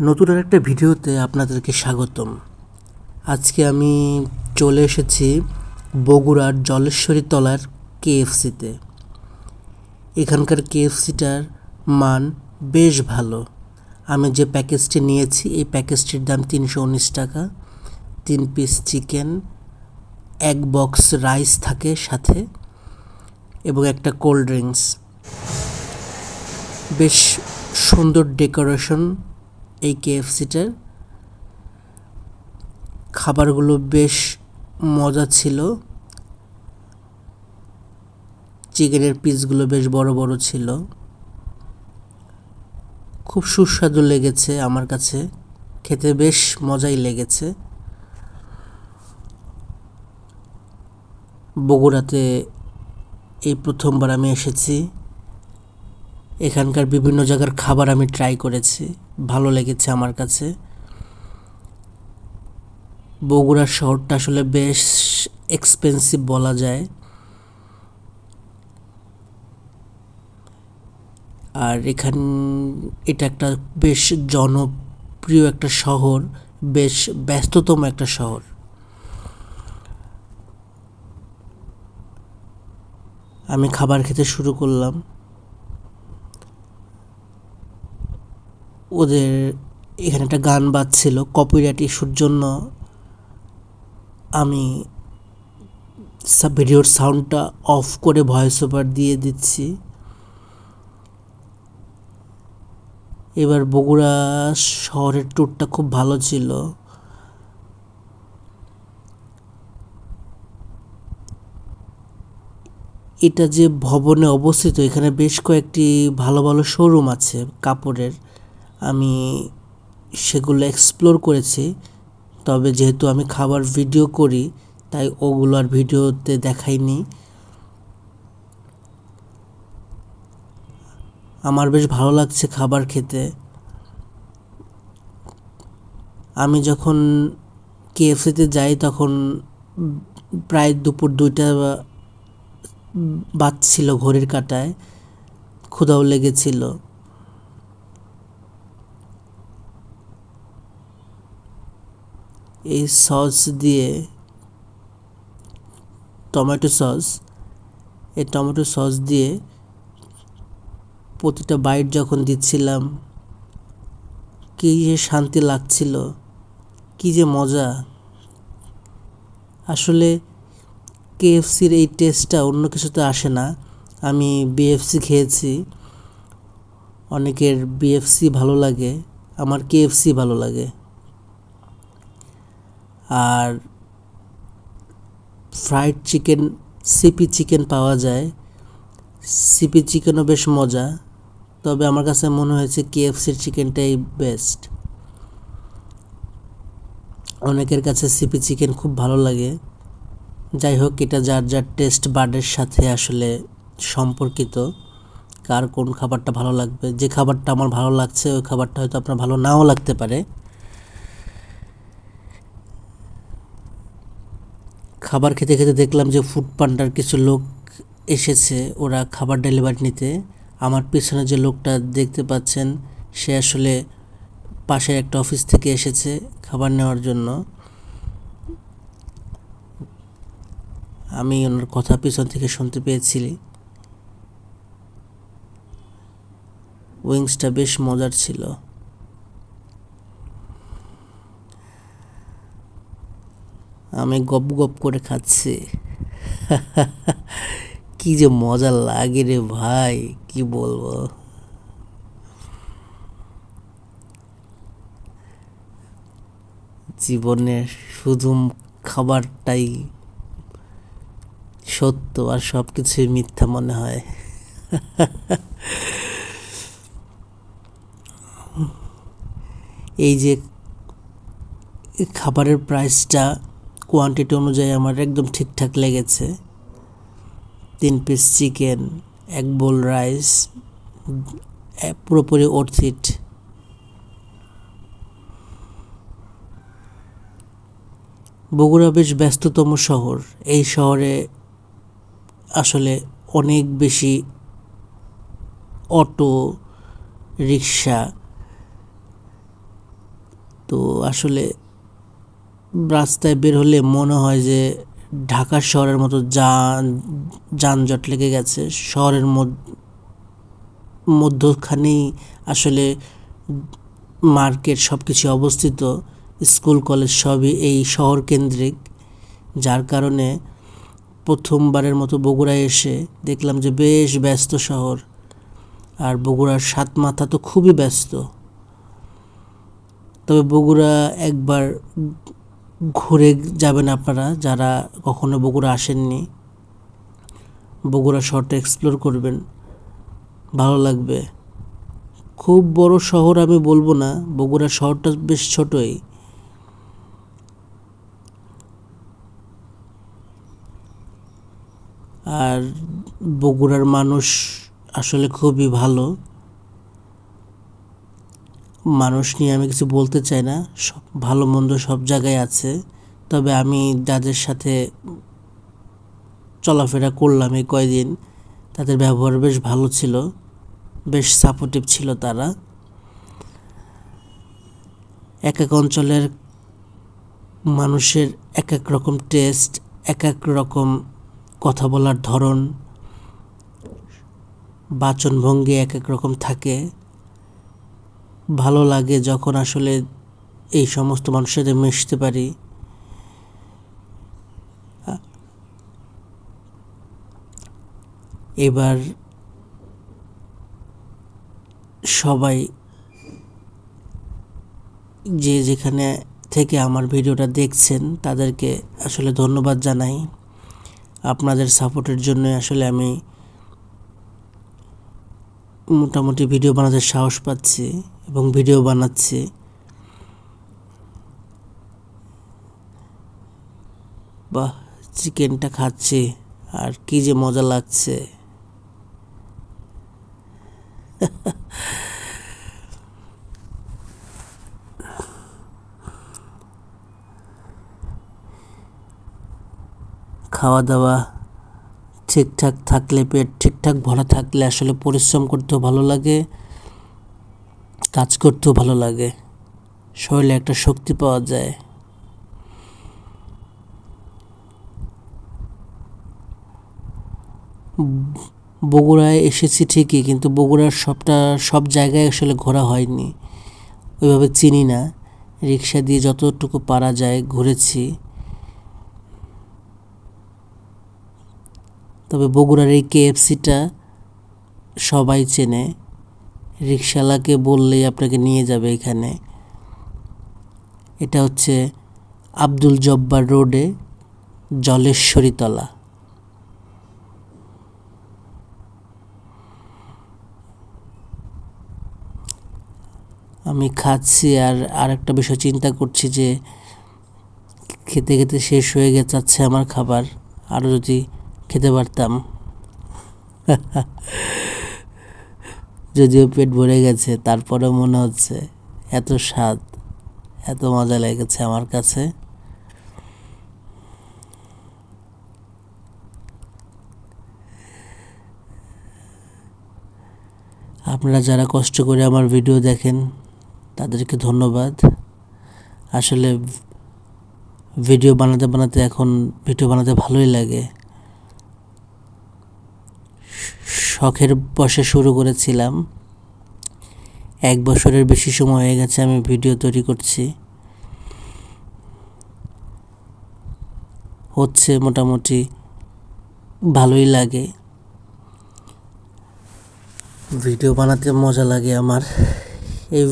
নতুন আর একটা ভিডিওতে আপনাদেরকে স্বাগতম। আজকে আমি চলে এসেছি বগুড়ার জলেশ্বরী তলার কেএফসিতে। এখানকার কেএফসিটার মান বেশ ভালো। আমি যে প্যাকেজটি নিয়েছি, এই প্যাকেজটির দাম তিনশো উনিশ টাকা। তিন পিস চিকেন, এক বক্স রাইস থাকে সাথে, এবং একটা কোল্ড ড্রিঙ্কস। বেশ সুন্দর ডেকোরেশন এই কেএফসিটার খাবারগুলো বেশ মজা ছিল। চিকেনের পিসগুলো বেশ বড় বড় ছিল। খুব সুস্বাদু লেগেছে আমার কাছে। খেতে বেশ মজাই লেগেছে। বগুড়াতে এই প্রথমবার আমি এসেছি। এখানকার বিভিন্ন জায়গার খাবার আমি ট্রাই করেছি। ভালো লেগেছে আমার কাছে। বগুড়া শহরটা আসলে বেশ এক্সপেন্সিভ বলা যায়। আর এখান, এটা একটা বেশ জনপ্রিয় একটা শহর, বেশ ব্যস্ততম একটা শহর। আমি খাবার খেতে শুরু করলাম। ওদের এখানে একটা গান বাজছিল কপিরাইট ইস্যুর জন্য। আমি ভিডিওর সাউন্ডটা অফ করে ভয়েস ওভার দিয়ে দিচ্ছি। এবার বগুড়া শহরের ট্যুরটা খুব ভালো ছিল। এটা যে ভবনে অবস্থিত, এখানে বেশ কয়েকটি ভালো ভালো শোরুম আছে, কাপড়ের। আমি সেগুলো এক্সপ্লোর করেছি। তবে যেহেতু আমি খাবার ভিডিও করি, তাই ওগুলো আর ভিডিওতে দেখাইনি। আমার বেশ ভালো লাগছে খাবার খেতে। আমি যখন কেএফসিতে যাই, তখন প্রায় দুপুর দুইটা বাজছিল ঘড়ির কাটায়। ক্ষুধাও লেগেছিল। এই সস দিয়ে, টমেটো সস, এই টমেটো সস দিয়ে প্রতিটা বাইট যখন দিচ্ছিলাম, কী যে শান্তি লাগছিল, কী যে মজা। আসলে কেএফসির এই টেস্টটা অন্য কিছুতে আসে না। আমি বিএফসি খেয়েছি, অনেকের বিএফসি ভালো লাগে, আমার কেএফসি ভালো লাগে। আর ফ্রাইড চিকেন সিপি চিকেন পাওয়া যায়। সিপি চিকেনও বেশ মজা, তবে আমার কাছে মনে হয়েছে কেএফসির চিকেনটাই বেস্ট অনেকের কাছে সিপি চিকেন খুব ভালো লাগে। যাই হোক, এটা যার যার টেস্ট বার্ডের সাথে আসলে সম্পর্কিত, কার কোন খাবারটা ভালো লাগবে। যে খাবারটা আমার ভালো লাগছে, ওই খাবারটা হয়তো আপনার ভালো নাও লাগতে পারে। খাবার খেতে খেতে দেখলাম যে ফুড পান্ডার কিছু লোক এসেছে। ওরা খাবার ডেলিভারি নিতে। আমার পিছনে যে লোকটা দেখতে পাচ্ছেন, সে আসলে পাশের একটা অফিস থেকে এসেছে খাবার নেওয়ার জন্য। আমি ওনার কথা পিছন থেকে শুনতে পেয়েছি। উইংসটা বেশ মজার ছিল। আমি গপ গপ করে খাচ্ছি। কি যে মজা লাগে রে ভাই, কি বলব? জীবনে শুধু খাবারটাই সত্য আর সব কিছুই মিথ্যা মনে হয়। এই যে খাবারের প্রাইসটা কোয়ান্টিটি অনুযায়ী আমার একদম ঠিকঠাক লেগেছে। তিন পিস চিকেন এক বোল রাইস পুরোপুরি অর্থিট বগুড়া বেশ ব্যস্ততম শহর। এই শহরে আসলে অনেক বেশি অটো, রিক্সা। তো আসলে রাস্তায় বের হলে মনে হয় যে ঢাকা শহরের মতো যান, যানজট লেগে গেছে। শহরের মধ্যখানেই আসলে মার্কেট সব কিছু অবস্থিত। স্কুল, কলেজ সবই এই শহর কেন্দ্রিক যার কারণে প্রথমবারের মতো বগুড়ায় এসে দেখলাম যে বেশ ব্যস্ত শহর। আর বগুড়ার সাত মাথা তো খুবই ব্যস্ত। তবে বগুড়া একবার ঘুরে যাবেন আপনারা, যারা কখনো বগুড়া আসেননি, বগুড়া শহরটা এক্সপ্লোর করবেন, ভালো লাগবে। খুব বড় শহর আমি বলব না, বগুড়া শহরটা বেশ ছোটই। আর বগুড়ার মানুষ আসলে খুবই ভালো। মানুষ নিয়ে আমি কিছু বলতে চাই না। সব ভালো মন্দ সব জায়গায় আছে। তবে আমি যাদের সাথে চলাফেরা করলাম এই কয়দিন, তাদের ব্যবহার বেশ ভালো ছিল। বেশ সাপোর্টিভ ছিল তারা। এক এক অঞ্চলের মানুষের এক এক রকম টেস্ট এক এক রকম কথা বলার ধরন, বাচনভঙ্গি এক এক রকম থাকে। ভালো লাগে যখন আসলে এই সমস্ত মানুষের সাথে মিশতে পারি। এবার সবাই যে যেখানে থেকে আমার ভিডিওটা দেখছেন, তাদেরকে আসলে ধন্যবাদ জানাই। আপনাদের সাপোর্টের জন্য আসলে আমি মোটামুটি ভিডিও বানাতে সাহস পাচ্ছি। এবং ভিডিও বানাচ্ছি। বাহ, চিকেনটা খাচ্ছি। আর কি যে মজা লাগছে। খাওয়া দাওয়া ঠিকঠাক থাকলে, পেট ঠিকঠাক ভরা থাকলে আসলে পরিশ্রম করতেও ভালো লাগে। কাজ করতেও ভালো লাগে। শরীরে একটা শক্তি পাওয়া যায়। বগুড়ায় এসেছি ঠিকই, কিন্তু বগুড়ার সবটা, সব জায়গায় আসলে ঘোরা হয়নি। ওইভাবে চিনি না। রিক্সা দিয়ে যতটুকু পারা যায় ঘুরেছি। তবে বগুড়ার এই কেএফসিটা সবাই চেনে। রিক্সাওয়ালাকে বললেই আপনাকে নিয়ে যাবে এখানে। এটা হচ্ছে আব্দুল জব্বার রোডে জলেশ্বরীতলা। আমি খাচ্ছি আর আরেকটা বিষয় চিন্তা করছি যে খেতে খেতে শেষ হয়ে গেছে আমার খাবার। আরও যদি খেতে পারতাম। যদিও পেট ভরে গেছে, তারপরেও মনে হচ্ছে এত স্বাদ, এত মজা লেগেছে আমার কাছে। আপনারা যারা কষ্ট করে আমার ভিডিও দেখেন, তাদেরকে ধন্যবাদ। আসলে ভিডিও বানাতে বানাতে এখন ভিডিও বানাতে ভালোই লাগে। শখের বসে শুরু করেছিলাম। এক বছরের বেশি সময় হয়ে গেছে, আমি ভিডিও তৈরি করছি। হচ্ছে মোটামুটি ভালোই লাগে। ভিডিও বানাতে মজা লাগে আমার। এই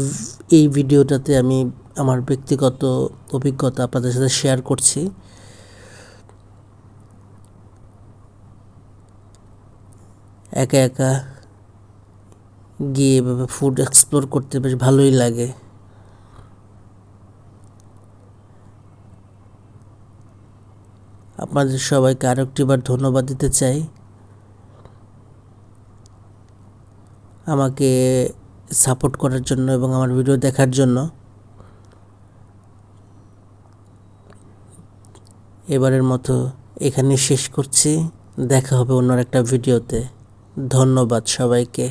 এই ভিডিওটাতে আমি আমার ব্যক্তিগত অভিজ্ঞতা আপনাদের সাথে শেয়ার করছি। একা একা গিয়ে এভাবে ফুড এক্সপ্লোর করতে বেশ ভালোই লাগে। আপনাদের সবাইকে আরেকটিবার ধন্যবাদ দিতে চাই। আমাকে সাপোর্ট করার জন্য এবং আমার ভিডিও দেখার জন্য। এবারের মতো এখানে শেষ করছি। দেখা হবে অন্য একটা ভিডিওতে ধন্যবাদ সবাইকে।